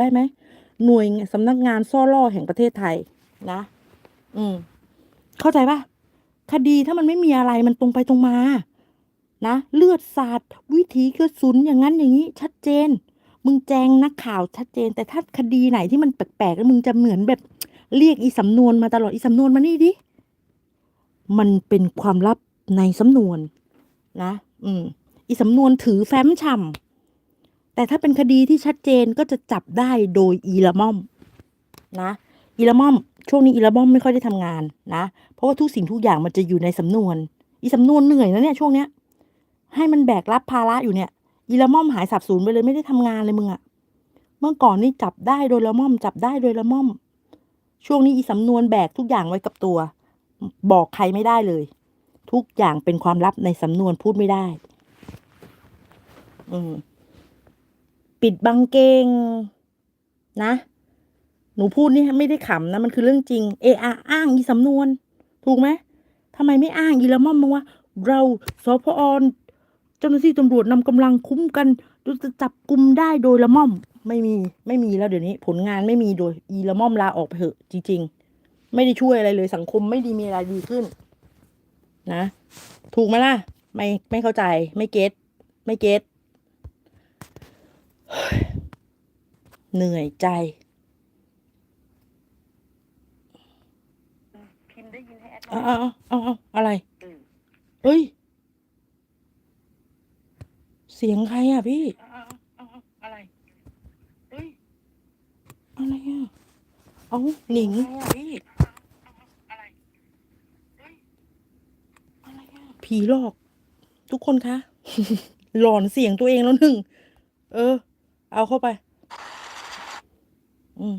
ได้ไหมหน่วยสำนักงานซ่อล่อแห่งประเทศไทยนะ อืม เข้าใจปะคดีถ้ามันไม่มีอะไรมันตรงไปตรงมา นะเลือดสาดวิถีกระสุนอย่างนั้นอย่างนี้ ชัดเจน มึงแจงนักข่าวชัดเจน แต่ถ้าคดีไหนที่มันแปลกๆแล้วมึงจะเหมือนแบบ เรียกอีสำนวนมาตลอดอีสำนวนมานี่ดิมันเป็นความลับในสำนวน นะ อืม อีสำนวนถือแฟ้มฉ่ำ แต่ถ้าเป็นคดีที่ชัดเจนก็จะจับได้โดยอีละม่อมนะอีละม่อม ช่วงนี้อีละม่อมไม่ค่อยได้ทำงานนะ เพราะว่าทุกสิ่งทุกอย่างมันจะอยู่ในสำนวน อีสำนวนเหนื่อยนะเนี่ยช่วงเนี้ย ให้มันแบกรับภาระอยู่เนี่ยอีละม่อมหายสับสูญไปเลยไม่ได้ทำงานเลยมึงอะเมื่อก่อนนี่จับได้โดยละม่อม จับได้โดยละม่อม ช่วงนี้อีสำนวนแบกทุกอย่างไว้กับตัว บอกใครไม่ได้เลย ทุกอย่างเป็นความลับในสำนวนพูดไม่ได้ อืม ปิดบังเกงนะ หนูพูดนี่ไม่ได้ขำนะ มันคือเรื่องจริง เออาอ้างอีสำนวน ถูกไหมทำไมไม่อ้างอีละม่อมมาว่า เราสพอเจ้าหน้าที่ตำรวจนำกำลังคุ้มกันจะจับกลุ่มได้โดยละม่อม ไม่มีไม่มีแล้วเดี๋ยวนี้ ผลงานไม่มีโดยอีละม่อมลาออกไปเถอะ จริง ๆ ไม่ได้ช่วยอะไรเลยสังคมไม่ดีมีอะไรดีขึ้น นะ ถูกไหมล่ะ ไม่ไม่เข้าใจไม่เก็ตไม่เก็ต เฮ้ยเหนื่อยใจ พิมพ์ได้ยินให้แอดเอาเอาเอาเอาอะไรอืมเฮ้ย เสียงใครอะพี่ เอาเอาเอาอะไรเฮ้ยอะไรอะ เอาหนิงใครอะพี่ อะไรเฮ้ยอะไรอะ ผีหลอก ทุกคนคะ หลอนเสียงตัวเองแล้วหนึ่ง เออ เอาเข้าไป อืม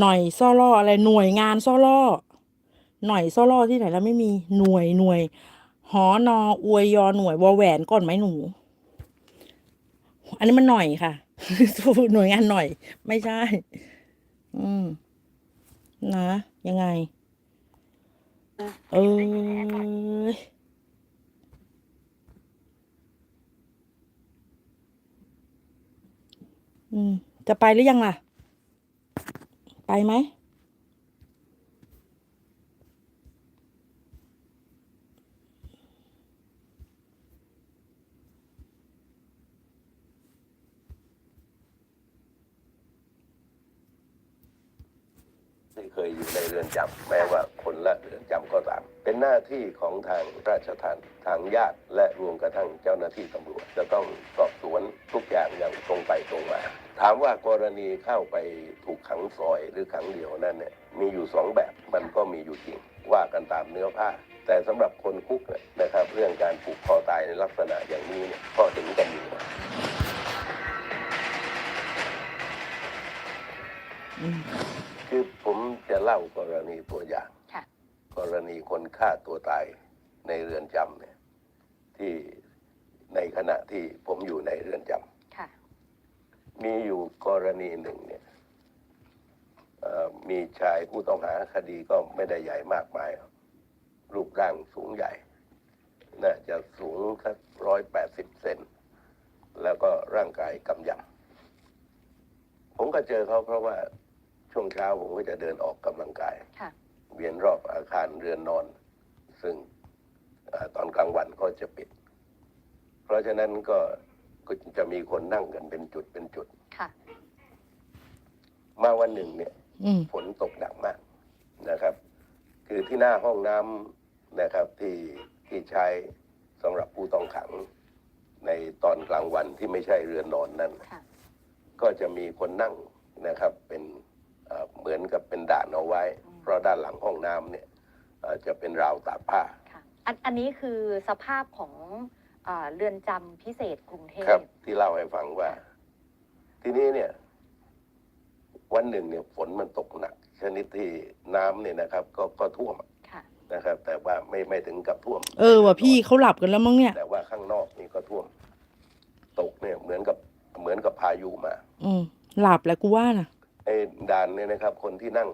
หน่อยซ่อล่ออะไร หน่วยงานซ่อล่อ หน่อยซ่อล่อที่ไหนแล้วไม่มี หน่วยหน่วย หอนออวยยอหน่วย วอแหวนก่อนไหมหนู อันนี้มันหน่อยค่ะ หน่วยงานหน่อย ไม่ใช่ อืม นะ ยังไง เอยอืม จะไปหรือยังล่ะ ไปไหม ที่เคยอยู่ในเรือนจำแม้ว่าคนละเรือนจำก็ตาม เป็นหน้าที่ของทางราชทัณฑ์ทางญาติและรวมกระทั่งเจ้าหน้าที่ตำรวจจะต้องสอบสวนทุกอย่างอย่างตรงไปตรงมา ถามว่ากรณีเข้าไปถูกขังซอยหรือขังเดี่ยวนั่นเนี่ยมีอยู่สองแบบมันก็มีอยู่จริงว่ากันตามเนื้อผ้า แต่สำหรับคนคุกเนี่ยนะครับ เรื่องการผูกคอตายในลักษณะอย่างนี้เนี่ยก็เห็นกันอยู่อืม คือผมจะเล่ากรณีตัวอย่าง ค่ะ กรณีคนฆ่าตัวตายในเรือนจำเนี่ย ที่ในขณะที่ผมอยู่ในเรือนจค่ะำมีอยู่กรณีหนึ่งเนี่ยเอ่อมีชายผู้ต้องหาคดีก็ไม่ได้ใหญ่มากมายหรอกรูปร่างสูงใหญ่ น่าจะสูงสักร้อยแปดสิบเซนแล้วก็ร่างกายกำยำผมก็เจอเขาเพราะว่า ช่วงเช้าผมก็จะเดินออกกำลังกาย ค่ะ เวียนรอบอาคารเรือนนอน ซึ่งเออตอนกลางวันก็จะปิด เพราะฉะนั้นก็ก็จะมีคนนั่งกันเป็นจุดเป็นจุด ค่ะ มาวันหนึ่งเนี่ย อืม ฝนตกหนักมากนะครับ คือที่หน้าห้องน้ำนะครับที่ที่ใช้สำหรับผู้ต้องขัง ในตอนกลางวันที่ไม่ใช่เรือนนอนนั้น ค่ะ ก็จะมีคนนั่งนะครับ เป็นเอ่อเหมือนกับเป็นด่านเอาไว้ เพราะด้านหลังห้องน้ำเนี่ยเอ่อจะเป็นราวตากผ้า ค่ะอันอันนี้คือสภาพของอ่าเรือนจำพิเศษกรุงเทพ ครับที่เล่าให้ฟังว่า ทีนี้เนี่ย วันหนึ่งเนี่ยฝนมันตกหนัก ชนิดที่น้ำเนี่ยนะครับ ก็ก็ท่วมค่ะ นะครับ แต่ว่าไม่ไม่ถึงกับท่วมเออว่ะพี่เขาหลับกันแล้วมั้งเนี่ย แต่ว่าข้างนอกนี่ก็ท่วม ตกเนี่ยเหมือนกับเหมือนกับพายุมา อืมหลับแหละกูว่าน่ะไอ้ ด่านเนี่ยนะครับคนที่นั่ง